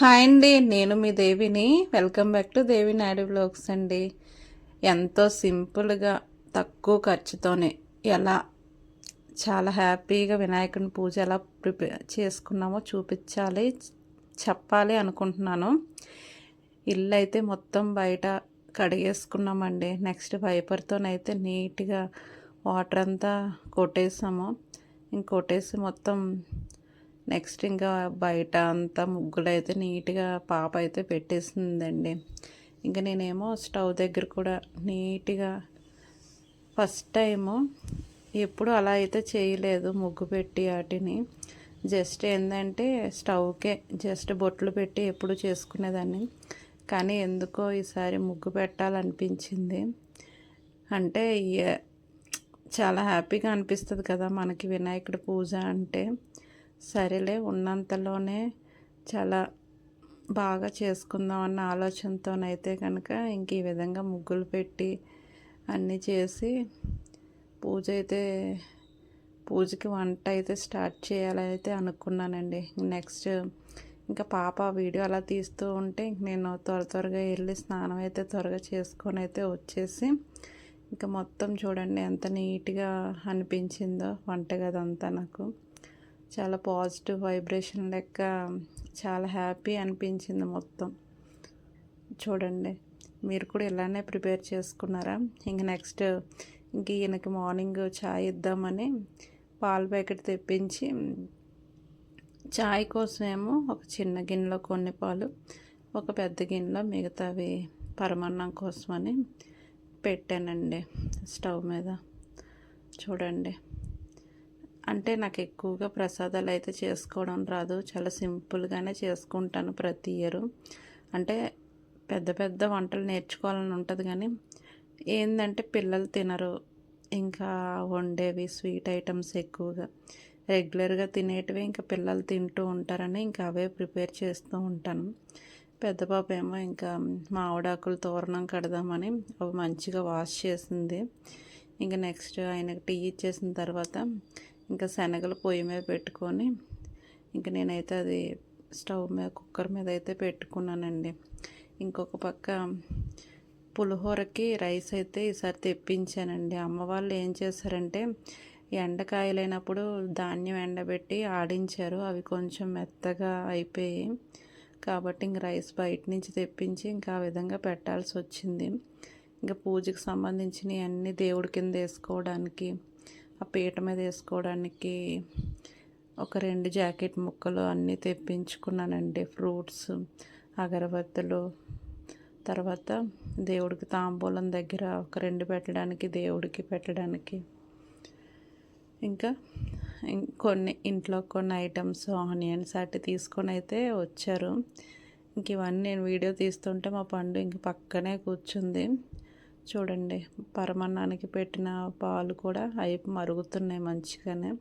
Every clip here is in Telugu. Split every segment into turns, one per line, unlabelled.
హాయ్ అండి నేను మీ దేవిని. Welcome back to Devi Naidu vlogs అండి. ఎంతో సింపుల్గా తక్కువ ఖర్చుతోనే ఎలా చాలా హ్యాపీగా వినాయకుని పూజ ఎలా ప్రిపేర్ చేసుకున్నామో చూపించాలి చెప్పాలి అనుకుంటున్నాను. ఇల్లు అయితే మొత్తం బయట కడిగేసుకున్నామండి. నెక్స్ట్ వైపర్తోనైతే నీట్గా వాటర్ అంతా కొట్టేసాము. ఇంకొట్టేసి మొత్తం నెక్స్ట్ ఇంకా బయట అంతా ముగ్గులు అయితే నీట్గా పాప అయితే పెట్టేసిందండి. ఇంకా నేనేమో స్టవ్ దగ్గర కూడా నీట్గా ఫస్ట్ టైము ఎప్పుడు అలా అయితే చేయలేదు ముగ్గు పెట్టి వాటిని. జస్ట్ ఏంటంటే స్టవ్కే జస్ట్ బొట్లు పెట్టి ఎప్పుడు చేసుకునేదాన్ని. కానీ ఎందుకో ఈసారి ముగ్గు పెట్టాలనిపించింది. అంటే చాలా హ్యాపీగా అనిపిస్తుంది కదా మనకి వినాయకుడి పూజ అంటే. సరేలే ఉన్నంతలోనే చాలా బాగా చేసుకుందాం అన్న ఆలోచనతోనైతే కనుక ఇంక ఈ విధంగా ముగ్గులు పెట్టి అన్నీ చేసి పూజ అయితే పూజకి వంట అయితే స్టార్ట్ చేయాలని అయితే అనుకున్నానండి. నెక్స్ట్ ఇంకా పాప వీడియో అలా తీస్తూ ఉంటే నేను త్వర త్వరగా వెళ్ళి స్నానం అయితే త్వరగా చేసుకొని అయితే వచ్చేసి ఇంకా మొత్తం చూడండి ఎంత నీట్గా అనిపించిందో వంటగది అంతా నాకు. చాలా పాజిటివ్ వైబ్రేషన్ లెక్క చాలా హ్యాపీ అనిపించింది మొత్తం. చూడండి మీరు కూడా ఇలానే ప్రిపేర్ చేసుకున్నారా? ఇంక నెక్స్ట్ ఇంక ఈయనకి మార్నింగ్ చాయ్ ఇద్దామని పాల ప్యాకెట్ తెప్పించి చాయ్ కోసమేమో ఒక చిన్న గిన్నెలో కొన్ని పాలు ఒక పెద్ద గిన్నెలో మిగతావి పరమాన్నం కోసమని పెట్టానండి స్టవ్ మీద. చూడండి. అంటే నాకు ఎక్కువగా ప్రసాదాలు అయితే చేసుకోవడం రాదు. చాలా సింపుల్గానే చేసుకుంటాను ప్రతి ఇయర్. అంటే పెద్ద పెద్ద వంటలు నేర్చుకోవాలని ఉంటుంది కానీ ఏంటంటే పిల్లలు తినరు. ఇంకా వండేవి స్వీట్ ఐటమ్స్ ఎక్కువగా. రెగ్యులర్గా తినేటివి ఇంకా పిల్లలు తింటూ ఉంటారని ఇంకా అవే ప్రిపేర్ చేస్తూ ఉంటాను. పెద్ద పాప ఏమో ఇంకా మామిడాకులు తోరణం కడదామని అవి మంచిగా వాష్ చేసింది. ఇంకా నెక్స్ట్ ఆయనకి టీ ఇచ్చేసిన తర్వాత ఇంకా శనగలు పొయ్యి మీద పెట్టుకొని ఇంకా నేనైతే అది స్టవ్ మీద కుక్కర్ మీద అయితే పెట్టుకున్నానండి. ఇంకొక పక్క పులిహోరకి రైస్ అయితే ఈసారి తెప్పించానండి. అమ్మ వాళ్ళు ఏం చేశారంటే ఎండకాయలైనప్పుడు ధాన్యం ఎండబెట్టి ఆడించారు. అవి కొంచెం మెత్తగా అయిపోయి కాబట్టి ఇంక రైస్ బయట నుంచి తెప్పించి ఇంకా ఆ విధంగా పెట్టాల్సి వచ్చింది. ఇంకా పూజకి సంబంధించినవి అన్నీ దేవుడి కింద వేసుకోవడానికి ఆ పీట మీద వేసుకోవడానికి ఒక రెండు జాకెట్ ముక్కలు అన్నీ తెప్పించుకున్నానండి. ఫ్రూట్స్ అగరబత్తులు. తర్వాత దేవుడికి తాంబూలం దగ్గర ఒక రెండు పెట్టడానికి దేవుడికి పెట్టడానికి. ఇంకా కొన్ని ఇంట్లో కొన్ని ఐటమ్స్ ఆనియన్స్ అట్టి తీసుకొని అయితే వచ్చారు. ఇంక ఇవన్నీ నేను వీడియో తీస్తుంటే మా పండు ఇంక పక్కనే కూర్చుంది. చూడండి పరమాన్నానికి పెట్టిన పాలు కూడా అవి మరుగుతున్నాయి మంచిగానే.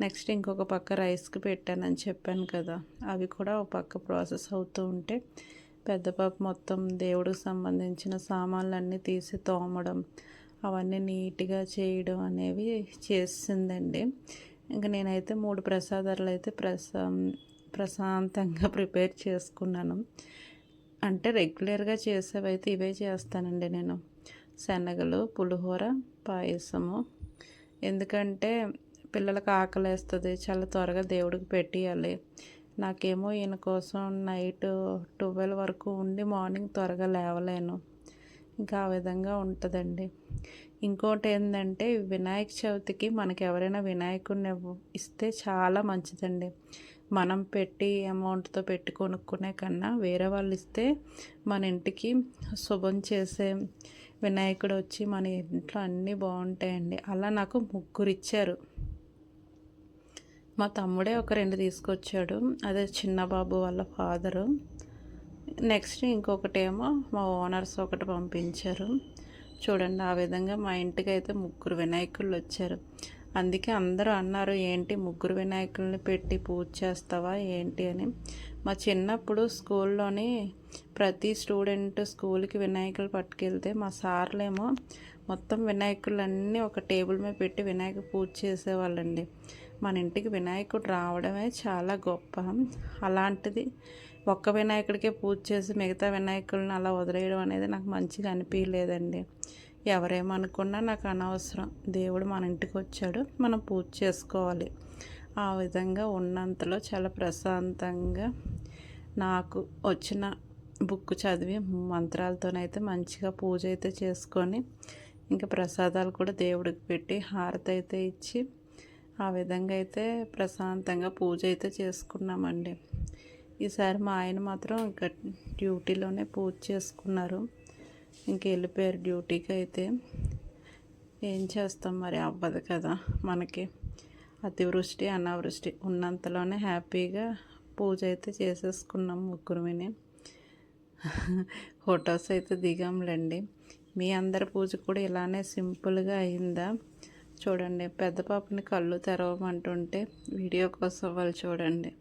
నెక్స్ట్ ఇంకొక పక్క రైస్కి పెట్టానని చెప్పాను కదా అవి కూడా ఒక పక్క ప్రాసెస్ అవుతూ ఉంటే పెద్ద పాప మొత్తం దేవుడికి సంబంధించిన సామాన్లన్నీ తీసి తోమడం అవన్నీ నీట్గా చేయడం అనేవి చేసిందండి. ఇంకా నేనైతే మూడు ప్రసాదాలు అయితే ప్రసా ప్రశాంతంగా ప్రిపేర్ చేసుకున్నాను. అంటే రెగ్యులర్గా చేసేవైతే ఇవే చేస్తానండి నేను. శనగలు పులిహోర పాయసము. ఎందుకంటే పిల్లలకు ఆకలేస్తుంది చాలా త్వరగా దేవుడికి పెట్టేయాలి. నాకేమో ఈయన కోసం నైట్ ట్వెల్వ్ వరకు ఉండి మార్నింగ్ త్వరగా లేవలేను. ఇంకా ఆ విధంగా ఉంటుందండి. ఇంకోటి ఏంటంటే వినాయక చవితికి మనకి ఎవరైనా వినాయకుడిని ఇస్తే చాలా మంచిదండి. మనం పెట్టి అమౌంట్తో పెట్టి కొనుక్కునే కన్నా వేరే వాళ్ళు ఇస్తే మన ఇంటికి శుభం చేసే వినాయకుడు వచ్చి మన ఇంట్లో అన్నీ బాగుంటాయండి. అలా నాకు ముగ్గురు ఇచ్చారు. మా తమ్ముడే ఒక రెండు తీసుకొచ్చాడు. అదే చిన్న బాబు వాళ్ళ ఫాదరు. నెక్స్ట్ ఇంకొకటేమో మా ఓనర్స్ ఒకటి పంపించారు. చూడండి ఆ విధంగా మా ఇంటికి అయితే ముగ్గురు వినాయకులు వచ్చారు. అందుకే అందరూ అన్నారు ఏంటి ముగ్గురు వినాయకుల్ని పెట్టి పూజ చేస్తావా? ఏంటి? అని. మా చిన్నప్పుడు స్కూల్లోని ప్రతి స్టూడెంట్ స్కూల్కి వినాయకులు పట్టుకెళ్తే మా సార్లేమో మొత్తం వినాయకులన్నీ ఒక టేబుల్ మీద పెట్టి వినాయక పూజ చేసేవాళ్ళండి. మన ఇంటికి వినాయకుడు రావడమే చాలా గొప్ప. అలాంటిది ఒక్క వినాయకుడికే పూజ చేసి మిగతా వినాయకులను అలా వదిలేయడం అనేది నాకు మంచిగా అనిపించలేదండి ఎవరేమనుకున్నా నాకు అనవసరం. దేవుడు మన ఇంటికి వచ్చాడు. మనం పూజ చేసుకోవాలి. ఆ విధంగా ఉన్నంతలో చాలా ప్రశాంతంగా నాకు వచ్చిన బుక్ చదివి మంత్రాలతోనైతే మంచిగా పూజ అయితే చేసుకొని ఇంకా ప్రసాదాలు కూడా దేవుడికి పెట్టి హారతి అయితే ఇచ్చి ఆ విధంగా అయితే ప్రశాంతంగా పూజ అయితే చేసుకున్నామండి. ఈసారి మా ఆయన మాత్రం ఇంకా డ్యూటీలోనే పూజ చేసుకున్నారు. ఇంక వెళ్ళిపోయారు డ్యూటీకి అయితే. ఏం చేస్తాం మరి? అవ్వదు కదా మనకి. అతివృష్టి అనావృష్టి ఉన్నంతలోనే హ్యాపీగా పూజ అయితే చేసేసుకున్నాం ముగ్గురుమిని. ఫొటోస్ అయితే దిగాంలేండి. మీ అందరి పూజ కూడా ఇలానే సింపుల్గా అయిందా? చూడండి పెద్ద పాపని కళ్ళు తెరవమంటుంటే వీడియో కోసం వాళ్ళు చూడండి.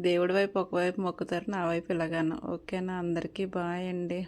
దేవుడి వైపు ఒకవైపు మొక్కుతారు నా వైపు ఇలాగాను. ఓకేనా? అందరికీ బాయ్ అండి.